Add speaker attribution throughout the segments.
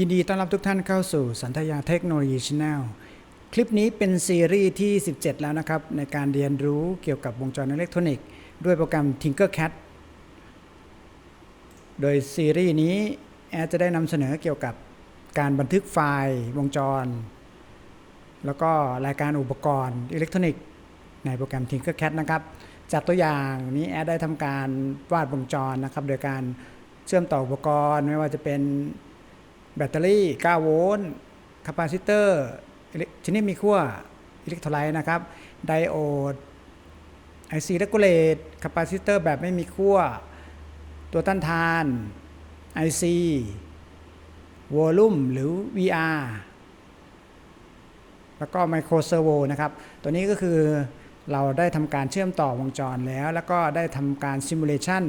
Speaker 1: ยินดีต้อนรับทุกท่านเข้าสู่สันทยาเทคโนโลยีช n แนลคลิปนี้เป็นซีรีส์ที่ 17 แล้วนะครับ ในการเรียนรู้เกี่ยวกับวงจรอิเล็กทรอนิกส์ด้วยโปรแกรม Tinkercad โดยซีรีส์นี้แอดจะได้นำเสนอเกี่ยวกับการบันทึกไฟล์วงจร แล้วก็รายการอุปกรณ์อิเล็กทรอนิกส์ในโปรแกรม Tinkercad นะครับ จากตัวอย่างนี้แอดได้ทำการวาดวงจรนะครับ โดยการเชื่อมต่ออุปกรณ์ไม่ว่าจะเป็น แบตเตอรี่ 9 โวลต์คาปาซิเตอร์ชนิดมีขั้วอิเล็กโทรไลต์นะครับ ไดโอดไอซีเรกูเลตคาปาซิเตอร์แบบไม่มีขั้ว ตัวต้านทาน IC วอลลุ่มหรือ VR แล้วก็ไมโครเซอร์โวนะครับ ตัวนี้ก็คือ เราได้ทำการเชื่อมต่อวงจรแล้ว แล้วก็ได้ทำการซิมูเลชัน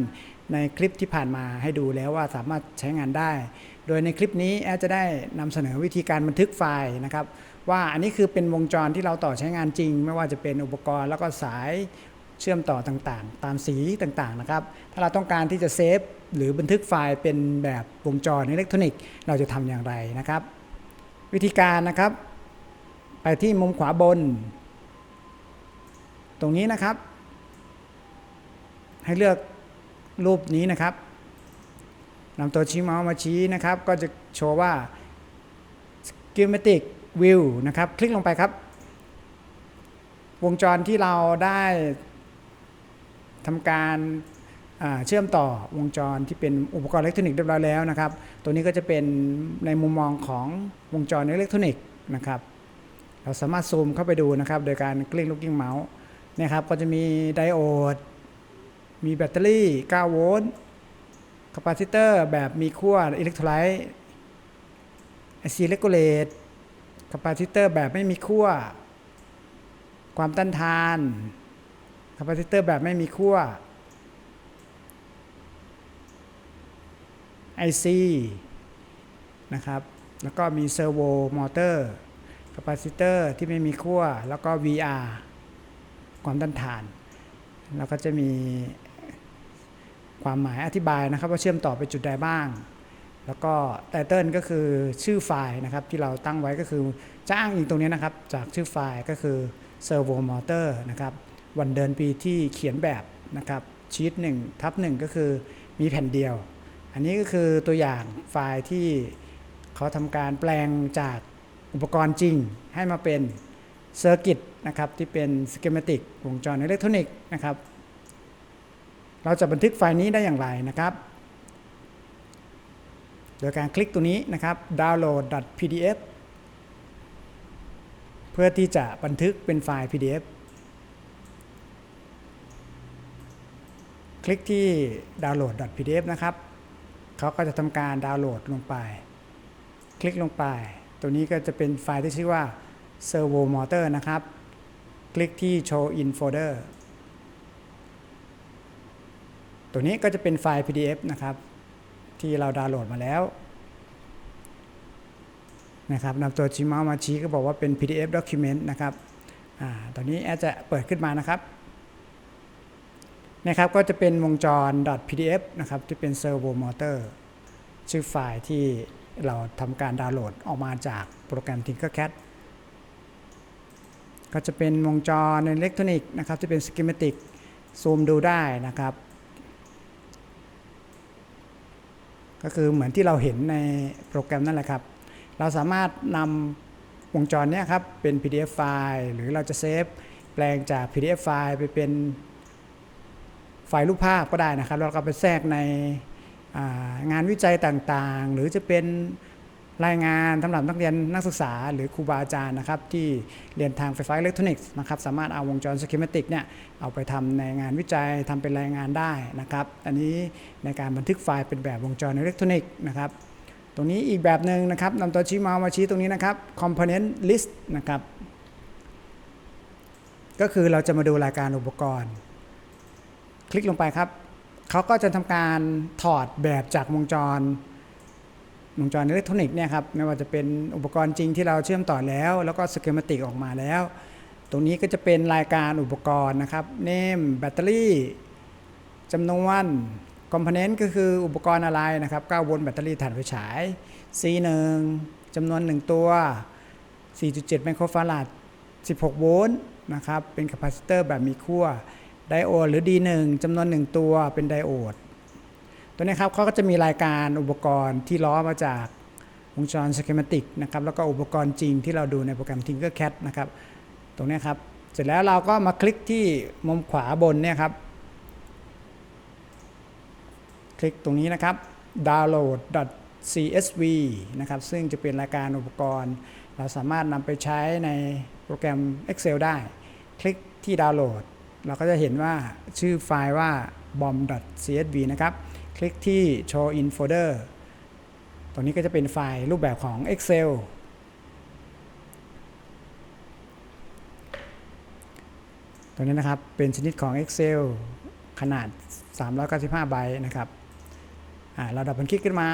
Speaker 1: ในคลิปที่ผ่านมาให้ดูแล้วว่าสามารถใช้งานได้ โดยในคลิปนี้แอดจะได้นำเสนอวิธีการบันทึกไฟล์นะครับ ว่าอันนี้คือเป็นวงจรที่เราต่อใช้งานจริง ไม่ว่าจะเป็นอุปกรณ์แล้วก็สายเชื่อมต่อต่างๆ ตามสีต่างๆนะครับ ถ้าเราต้องการที่จะเซฟหรือบันทึกไฟล์เป็นแบบวงจรอิเล็กทรอนิกส์เราจะทำอย่างไรนะครับ วิธีการนะครับ ไปที่มุมขวาบน ตรงนี้นะครับ ให้เลือกรูปนี้นะครับนำตัวชี้เมาส์มาชี้นะครับ ก็จะโชว์ว่า schematic view นะครับ คลิกลงไปครับ วงจรที่เราได้ทำการเชื่อมต่อวงจรที่เป็นอุปกรณ์อิเล็กทรอนิกส์เรียบร้อยแล้วนะครับ ตัวนี้ก็จะเป็นในมุมมองของวงจรอิเล็กทรอนิกส์นะครับ เราสามารถซูมเข้าไปดูนะครับ โดยการคลิกลูกกิ้งเมาส์ เนี่ยครับก็จะมีไดโอด มีแบตเตอรี่ 9 โวลต์คาปาซิเตอร์แบบมีขั้วอิเล็กโทรไลต์ไอซีเลกูเลตคาปาซิเตอร์แบบไม่มีขั้ว ความต้านทานคาปาซิเตอร์แบบไม่มีขั้ว IC นะครับ แล้วก็มีเซอร์โวมอเตอร์คาปาซิเตอร์ที่ไม่มีขั้ว แล้วก็ VR ความต้านทาน แล้วก็จะมีความหมายอธิบายนะครับ ว่าเชื่อมต่อไปจุดใดบ้าง แล้วก็ไตเติลก็คือชื่อไฟล์นะครับ ที่เราตั้งไว้ก็คือจะอ้างอิงตรงนี้นะครับ จากชื่อไฟล์ก็คือ servo motor นะครับ วันเดือนปีที่เขียนแบบนะครับชีต1ทับ1ก็คือมีแผ่นเดียว อันนี้ก็คือตัวอย่างไฟล์ที่เขาทำการแปลงจากอุปกรณ์จริงให้มาเป็นเซอร์กิต นะครับที่เป็นสเกมติกวงจรอิเล็กทรอนิกส์นะครับ เราจะบันทึกไฟล์นี้ได้อย่างไรนะครับ โดยการคลิกตัวนี้นะครับ download.pdf เพื่อที่จะบันทึกเป็นไฟล์ PDF คลิกที่ download.pdf นะครับ เขาก็จะทำการดาวน์โหลดลงไป คลิกลงไป ตัวนี้ก็จะเป็นไฟล์ที่ชื่อว่า servo motor นะครับ ลิกที่ show in folder ตัวนี้ก็จะเป็นไฟล์ PDF นะครับ ที่เราดาวน์โหลดมาแล้วนะครับนำตัวชี้เมาส์มาชี้ก็บอกว่าเป็น PDF document นะครับอ่าตอนนี้แอดจะเปิดขึ้นมานะครับนะครับก็จะเป็นวงจร .pdf นะครับที่เป็น servo motor ชื่อไฟล์ที่เราทำการดาวน์โหลดออกมาจากโปรแกรม Tinkercad ก็จะเป็นวงจรอิเล็กทรอนิกส์นะครับที่เป็น schematic ซูมดูได้นะครับ ก็คือเหมือนที่เราเห็นในโปรแกรมนั่นแหละครับ เราสามารถนำวงจรเนี้ยครับเป็น PDF ไฟล์หรือเราจะเซฟแปลงจาก PDF ไฟล์ไปเป็นไฟล์รูปภาพก็ได้นะครับแล้วก็ไปแทรกในงานวิจัยต่างๆ หรือจะเป็น รายงานสำหรับนักเรียนนักศึกษาหรือครูบาอาจารย์นะครับที่เรียนทางไฟฟ้าอิเล็กทรอนิกส์นะครับสามารถเอาวงจรสกิมติกเนี่ยเอาไปทำในงานวิจัยทำเป็นรายงานได้นะครับ อันนี้ในการบันทึกไฟล์เป็นแบบวงจรอิเล็กทรอนิกส์นะครับตรงนี้อีกแบบหนึ่งนะครับนำตัวชี้เมาส์มาชี้ตรงนี้นะครับ component list นะครับก็คือเราจะมาดูรายการอุปกรณ์ คลิกลงไปครับเขาก็จะทำการถอดแบบจากวงจร วงจรอิเล็กทรอนิกส์เนี่ยครับไม่ว่าจะเป็นอุปกรณ์จริงที่เราเชื่อมต่อแล้ว แล้วก็สเกมติกออกมาแล้ว ตรงนี้ก็จะเป็นรายการอุปกรณ์นะครับเนมแบตเตอรี่จำนวนคอมโพเนนต์ก็คืออุปกรณ์อะไรนะครับ9โวลต์แบตเตอรี่ถ่านไฟฉาย C1 จำนวน 1 ตัว 4.7 ไมโครฟาราด 16 โวลต์นะครับ เป็นคาปาซิเตอร์แบบมีขั้ว ไดโอดหรือ D1 จำนวน 1 ตัวเป็นไดโอด ตัวนี้ครับเขาก็จะมีรายการอุปกรณ์ที่ล้อมาจากวงจรสเกมติกนะครับแล้วก็อุปกรณ์จริงที่เราดูในโปรแกรม Tinkercad นะครับตรงนี้ครับเสร็จแล้วเราก็มาคลิกที่มุมขวาบนเนี่ยครับ คลิกตรงนี้นะครับ download csv นะครับซึ่งจะเป็นรายการอุปกรณ์ เราสามารถนำไปใช้ในโปรแกรม Excel ได้ คลิกที่ดาวน์โหลด เราก็จะเห็นว่าชื่อไฟล์ว่า bomb.csv นะครับ คลิกที่ show in folder ตรงนี้ก็จะเป็นไฟล์รูปแบบของ Excel ตัวนี้นะครับ เป็นชนิดของ Excel ขนาด 395ใบต์นะครับเราดับเบิลคลิกขึ้นมา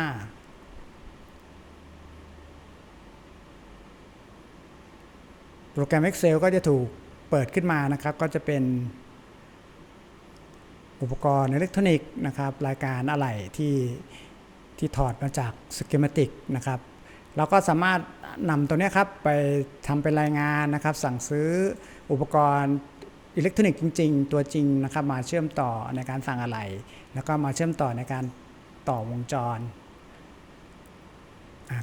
Speaker 1: โปรแกรม Excel ก็จะถูกเปิดขึ้นมานะครับ ก็จะเป็น อุปกรณ์อิเล็กทรอนิกส์นะครับรายการอะไหล่ที่ที่ถอดมาจากสเกมติกนะครับเราก็สามารถนำตัวนี้ครับไปทำเป็นรายงานนะครับ สั่งซื้ออุปกรณ์อิเล็กทรอนิกส์จริง ๆ ตัวจริงนะครับมาเชื่อมต่อในการสั่งอะไหล่แล้วก็มาเชื่อมต่อในการต่อวงจร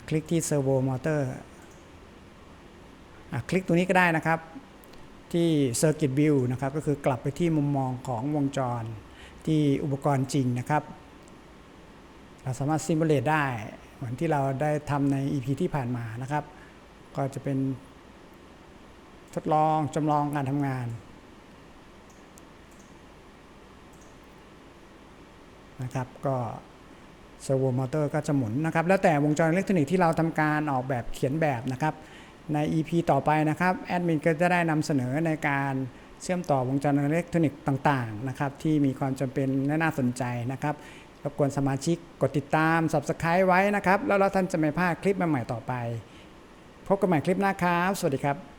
Speaker 1: คลิกที่ Servo Motor อะคลิกตรงนี้ก็ได้นะครับที่ Circuit View นะครับก็คือกลับไปที่มุมมองของวงจร ที่อุปกรณ์จริงนะครับ เราสามารถซิมูเลตได้เหมือนที่เราได้ทำใน EP ที่ผ่านมานะครับ ก็จะเป็นทดลองจำลองการทำงานนะครับก็เซอร์โวมอเตอร์ก็จะหมุนนะครับ แล้วแต่วงจรอิเล็กทรอนิกส์ที่เราทำการออกแบบเขียนแบบนะครับ ใน EP ต่อไปนะครับแอดมินก็จะได้นำเสนอในการ เชื่อมต่อวงจรอิเล็กทรอนิกส์ต่างๆนะครับที่มีความจำเป็นและน่าสนใจนะครับรบกวนสมาชิกกดติดตาม Subscribe ไว้นะครับ แล้วท่านจะไม่พลาดคลิปใหม่ๆต่อไป พบกันใหม่คลิปหน้าครับ สวัสดีครับ